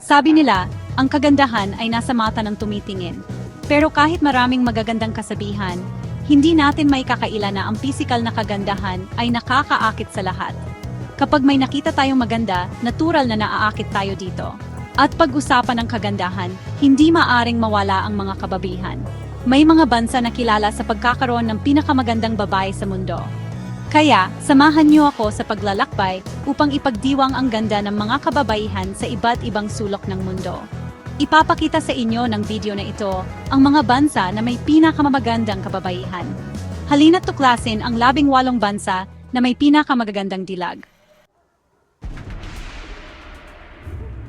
Sabi nila, ang kagandahan ay nasa mata ng tumitingin. Pero kahit maraming magagandang kasabihan, hindi natin may kakaila na ang pisikal na kagandahan ay nakakaakit sa lahat. Kapag may nakita tayong maganda, natural na naaakit tayo dito. At pag-usapan ng kagandahan, hindi maaring mawala ang mga kababihan. May mga bansa na kilala sa pagkakaroon ng pinakamagandang babae sa mundo. Kaya, samahan niyo ako sa paglalakbay upang ipagdiwang ang ganda ng mga kababaihan sa iba't ibang sulok ng mundo. Ipapakita sa inyo ng video na ito ang mga bansa na may pinakamagandang kababaihan. Halina't tuklasin ang labing walong bansa na may pinakamagagandang dilag.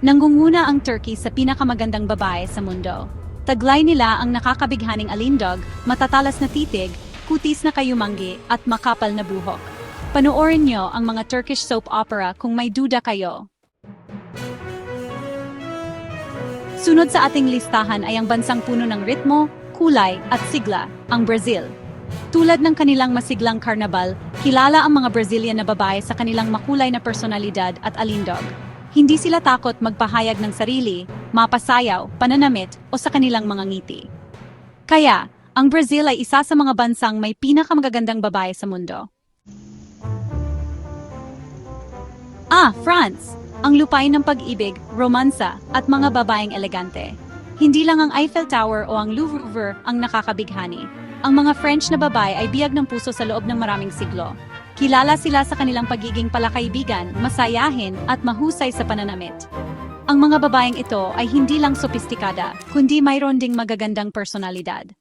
Nangunguna ang Turkey sa pinakamagandang babae sa mundo. Taglay nila ang nakakabighaning alindog, matatalas na titig, kutis na kayumanggi at makapal na buhok. Panoorin nyo ang mga Turkish soap opera kung may duda kayo. Sunod sa ating listahan ay ang bansang puno ng ritmo, kulay at sigla, ang Brazil. Tulad ng kanilang masiglang karnabal, kilala ang mga Brazilian na babae sa kanilang makulay na personalidad at alindog. Hindi sila takot magpahayag ng sarili, mapasayaw, pananamit o sa kanilang mga ngiti. Kaya, ang Brazil ay isa sa mga bansang may pinakamagagandang babae sa mundo. Ah, France! Ang lupain ng pag-ibig, romansa, at mga babaeng elegante. Hindi lang ang Eiffel Tower o ang Louvre ang nakakabighani. Ang mga French na babae ay biyag ng puso sa loob ng maraming siglo. Kilala sila sa kanilang pagiging palakaibigan, masayahin, at mahusay sa pananamit. Ang mga babaeng ito ay hindi lang sopistikada, kundi mayroon ding magagandang personalidad.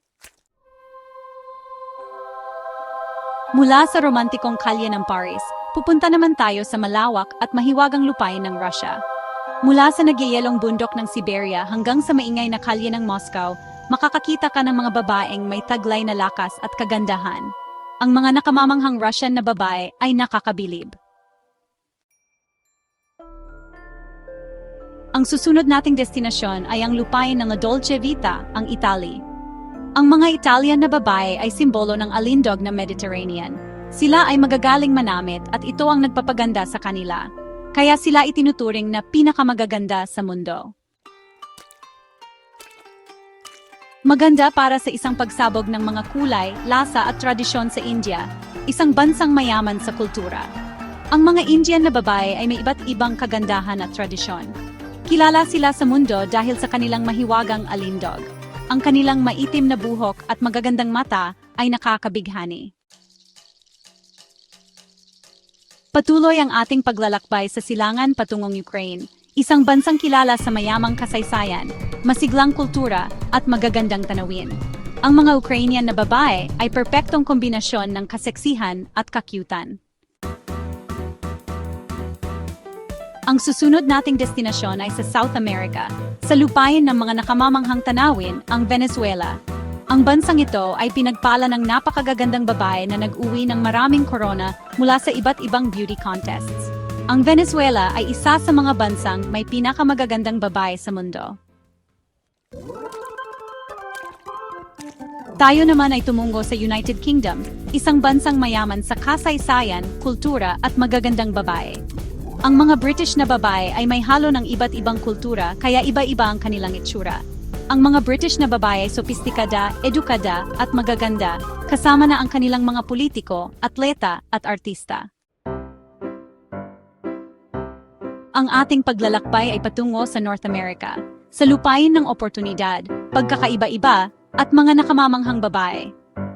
Mula sa romantikong kalye ng Paris, pupunta naman tayo sa malawak at mahiwagang lupain ng Russia. Mula sa nagyayelong bundok ng Siberia hanggang sa maingay na kalye ng Moscow, makakakita ka ng mga babaeng may taglay na lakas at kagandahan. Ang mga nakamamanghang Russian na babae ay nakakabilib. Ang susunod nating destinasyon ay ang lupain ng Dolce Vita, ang Italy. Ang mga Italian na babae ay simbolo ng alindog na Mediterranean. Sila ay magagaling manamit at ito ang nagpapaganda sa kanila. Kaya sila itinuturing na pinakamagaganda sa mundo. Maganda para sa isang pagsabog ng mga kulay, lasa at tradisyon sa India, isang bansang mayaman sa kultura. Ang mga Indian na babae ay may iba't ibang kagandahan at tradisyon. Kilala sila sa mundo dahil sa kanilang mahiwagang alindog. Ang kanilang maitim na buhok at magagandang mata ay nakakabighani. Patuloy ang ating paglalakbay sa silangan patungong Ukraine, isang bansang kilala sa mayamang kasaysayan, masiglang kultura at magagandang tanawin. Ang mga Ukrainian na babae ay perpektong kombinasyon ng kaseksihan at kakyutan. Ang susunod nating destinasyon ay sa South America, sa lupain ng mga nakamamanghang tanawin, ang Venezuela. Ang bansang ito ay pinagpala ng napakagagandang babae na nag-uwi ng maraming corona mula sa iba't ibang beauty contests. Ang Venezuela ay isa sa mga bansang may pinakamagagandang babae sa mundo. Tayo naman ay tumungo sa United Kingdom, isang bansang mayaman sa kasaysayan, kultura at magagandang babae. Ang mga British na babae ay may halo ng iba't ibang kultura kaya iba-iba ang kanilang itsura. Ang mga British na babae ay sopistikada, edukada at magaganda, kasama na ang kanilang mga politiko, atleta at artista. Ang ating paglalakbay ay patungo sa North America, sa lupain ng oportunidad, pagkakaiba-iba at mga nakamamanghang babae.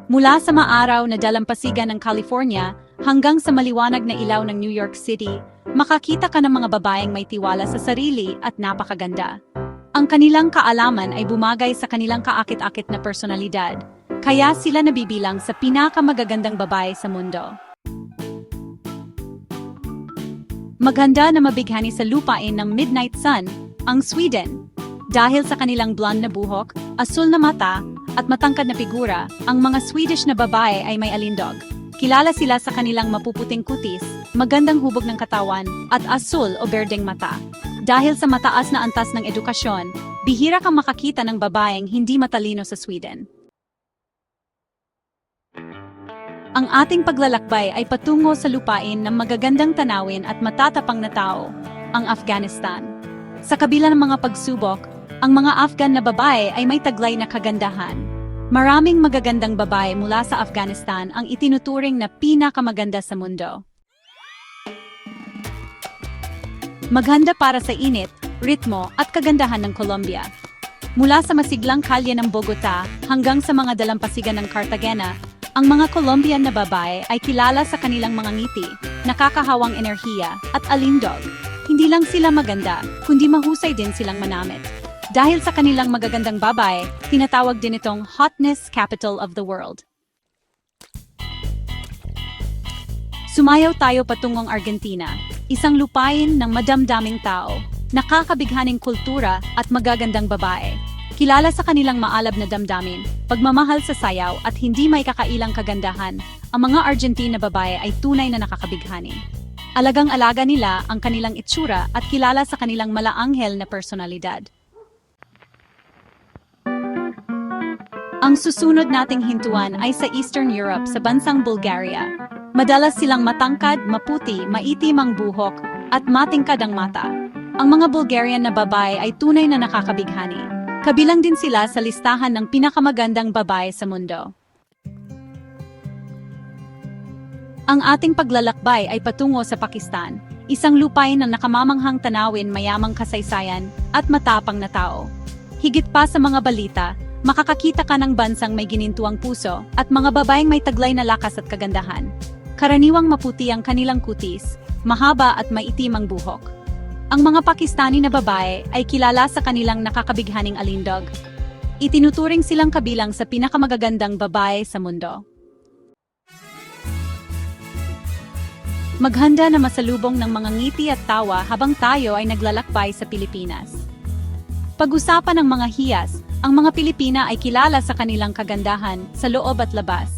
Mula sa maaraw na dalampasigan ng California hanggang sa maliwanag na ilaw ng New York City, makakita ka ng mga babaeng may tiwala sa sarili at napakaganda. Ang kanilang kaalaman ay bumagay sa kanilang kaakit-akit na personalidad, kaya sila nabibilang sa pinakamagagandang babae sa mundo. Maganda na mabighani sa lupain ng Midnight Sun, ang Sweden. Dahil sa kanilang blonde na buhok, asul na mata, at matangkad na figura, ang mga Swedish na babae ay may alindog. Kilala sila sa kanilang mapuputing kutis, magandang hubog ng katawan, at asul o berdeng mata. Dahil sa mataas na antas ng edukasyon, bihira kang makakita ng babaeng hindi matalino sa Sweden. Ang ating paglalakbay ay patungo sa lupain ng magagandang tanawin at matatapang na tao, ang Afghanistan. Sa kabila ng mga pagsubok, ang mga Afghan na babae ay may taglay na kagandahan. Maraming magagandang babae mula sa Afghanistan ang itinuturing na pinakamaganda sa mundo. Maghanda para sa init, ritmo at kagandahan ng Colombia. Mula sa masiglang kalye ng Bogota hanggang sa mga dalampasigan ng Cartagena, ang mga Colombian na babae ay kilala sa kanilang mga ngiti, nakakahawang enerhiya at alindog. Hindi lang sila maganda, kundi mahusay din silang manamit. Dahil sa kanilang magagandang babae, tinatawag din itong hotness capital of the world. Sumayaw tayo patungong Argentina, isang lupain ng madamdaming tao, nakakabighaning kultura at magagandang babae. Kilala sa kanilang maalab na damdamin, pagmamahal sa sayaw at hindi may kakailang kagandahan, ang mga Argentine babae ay tunay na nakakabighani. Alagang-alaga nila ang kanilang itsura at kilala sa kanilang malaanghel na personalidad. Ang susunod nating hintuan ay sa Eastern Europe sa bansang Bulgaria. Madalas silang matangkad, maputi, maitim ang buhok, at matingkad ang mata. Ang mga Bulgarian na babae ay tunay na nakakabighani. Kabilang din sila sa listahan ng pinakamagandang babae sa mundo. Ang ating paglalakbay ay patungo sa Pakistan, isang lupain ng nakamamanghang tanawin, mayamang kasaysayan, at matapang na tao. Higit pa sa mga balita, makakakita ka ng bansang may ginintuang puso at mga babaeng may taglay na lakas at kagandahan. Karaniwang maputi ang kanilang kutis, mahaba at maitim ang buhok. Ang mga Pakistani na babae ay kilala sa kanilang nakakabighaning alindog. Itinuturing silang kabilang sa pinakamagagandang babae sa mundo. Maghanda na masalubong ng mga ngiti at tawa habang tayo ay naglalakbay sa Pilipinas. Pag-usapan ng mga hiyas, ang mga Pilipina ay kilala sa kanilang kagandahan sa loob at labas.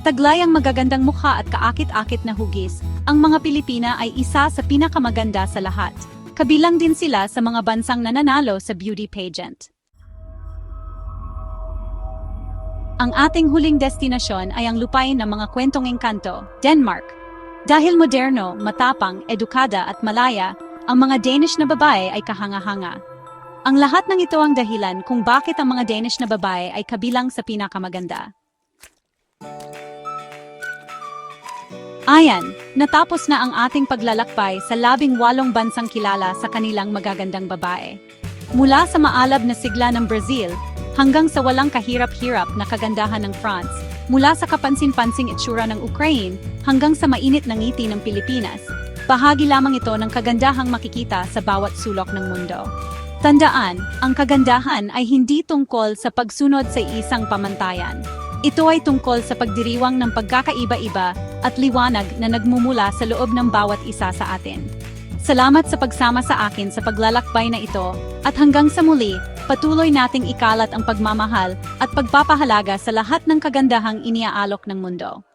Taglay ang magagandang mukha at kaakit-akit na hugis, ang mga Pilipina ay isa sa pinakamaganda sa lahat. Kabilang din sila sa mga bansang nananalo sa beauty pageant. Ang ating huling destinasyon ay ang lupain ng mga kwentong engkanto, Denmark. Dahil moderno, matapang, edukada at malaya, ang mga Danish na babae ay kahanga-hanga. Ang lahat ng ito ang dahilan kung bakit ang mga Danish na babae ay kabilang sa pinakamaganda. Ayan, natapos na ang ating paglalakbay sa labing walong bansang kilala sa kanilang magagandang babae. Mula sa maalab na sigla ng Brazil, hanggang sa walang kahirap-hirap na kagandahan ng France, mula sa kapansin-pansing itsura ng Ukraine, hanggang sa mainit na ngiti ng Pilipinas, bahagi lamang ito ng kagandahang makikita sa bawat sulok ng mundo. Tandaan, ang kagandahan ay hindi tungkol sa pagsunod sa isang pamantayan. Ito ay tungkol sa pagdiriwang ng pagkakaiba-iba at liwanag na nagmumula sa loob ng bawat isa sa atin. Salamat sa pagsama sa akin sa paglalakbay na ito at hanggang sa muli, patuloy nating ikalat ang pagmamahal at pagpapahalaga sa lahat ng kagandahang iniaalok ng mundo.